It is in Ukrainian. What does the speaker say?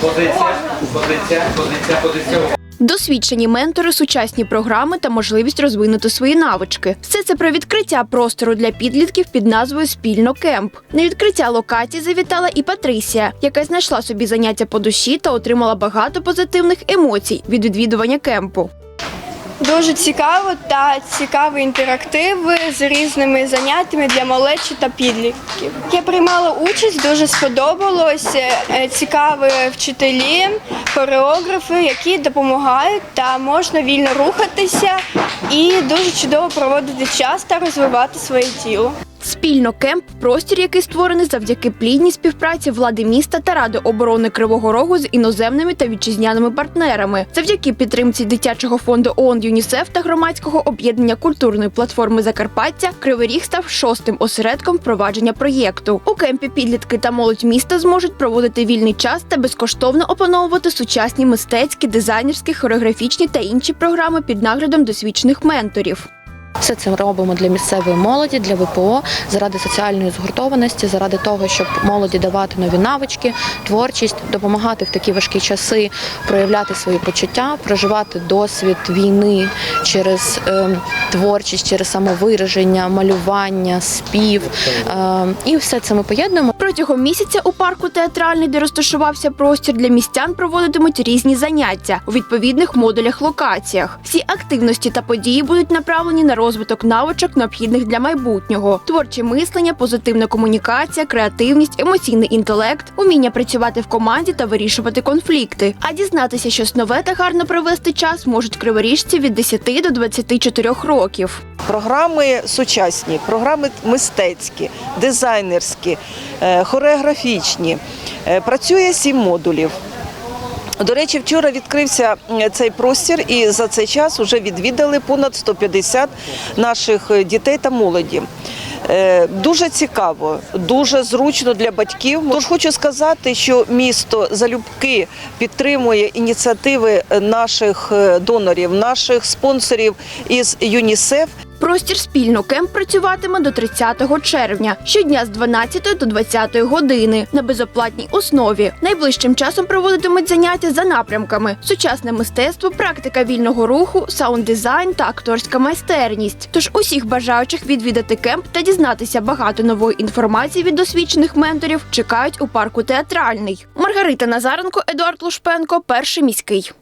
Позиція, позиція, позиція. Досвідчені ментори, сучасні програми та можливість розвинути свої навички. Все це про відкриття простору для підлітків під назвою Спільно кемп. На відкриття локації завітала і Патрисія, яка знайшла собі заняття по душі та отримала багато позитивних емоцій від відвідування кемпу. Дуже цікаво та цікаві інтерактиви з різними заняттями для малечі та підлітків. Я приймала участь, дуже сподобалось. Е, Цікаві вчителі, хореографи, які допомагають та можна вільно рухатися і дуже чудово проводити час та розвивати своє тіло. Спільно кемп простір, який створений завдяки плідній співпраці влади міста та ради оборони Кривого Рогу з іноземними та вітчизняними партнерами. Завдяки підтримці дитячого фонду ООН ЮНІСЕФ та громадського об'єднання культурної платформи Закарпаття Кривий Ріг став шостим осередком впровадження проєкту. У кемпі підлітки та молодь міста зможуть проводити вільний час та безкоштовно опановувати сучасні мистецькі, дизайнерські, хореографічні та інші програми під наглядом досвідчених менторів. Все це робимо для місцевої молоді, для ВПО, заради соціальної згуртованості, заради того, щоб молоді давати нові навички, творчість, допомагати в такі важкі часи проявляти свої почуття, проживати досвід війни через е, творчість, через самовираження, малювання, спів. Е, і все це ми поєднуємо. Протягом місяця у парку театральний, де розташувався простір для містян, проводитимуть різні заняття у відповідних модулях локаціях. Всі активності та події будуть направлені на розвиток навичок, необхідних для майбутнього: творче мислення, позитивна комунікація, креативність, емоційний інтелект, уміння працювати в команді та вирішувати конфлікти. А дізнатися щось нове та гарно провести час можуть криворіжці від 10 до 24 років. Програми сучасні, програми мистецькі, дизайнерські, е, хореографічні. Е, Працює сім модулів. До речі, вчора відкрився цей простір, і за цей час вже відвідали понад 150 наших е, дітей та молоді. Е, Дуже цікаво, дуже зручно для батьків. Тож хочу сказати, що місто залюбки підтримує ініціативи наших е, донорів, наших спонсорів із ЮНІСЕФ. Простір спільно кемп працюватиме до 30 червня, щодня з 12 до 20 години на безоплатній основі. Найближчим часом проводитимуть заняття за напрямками: сучасне мистецтво, практика вільного руху, саунд-дизайн та акторська майстерність. Тож усіх бажаючих відвідати кемп та дізнатися багато нової інформації від досвідчених менторів чекають у парку театральний. Маргарита Назаренко, Едуард Лушпенко, перший міський.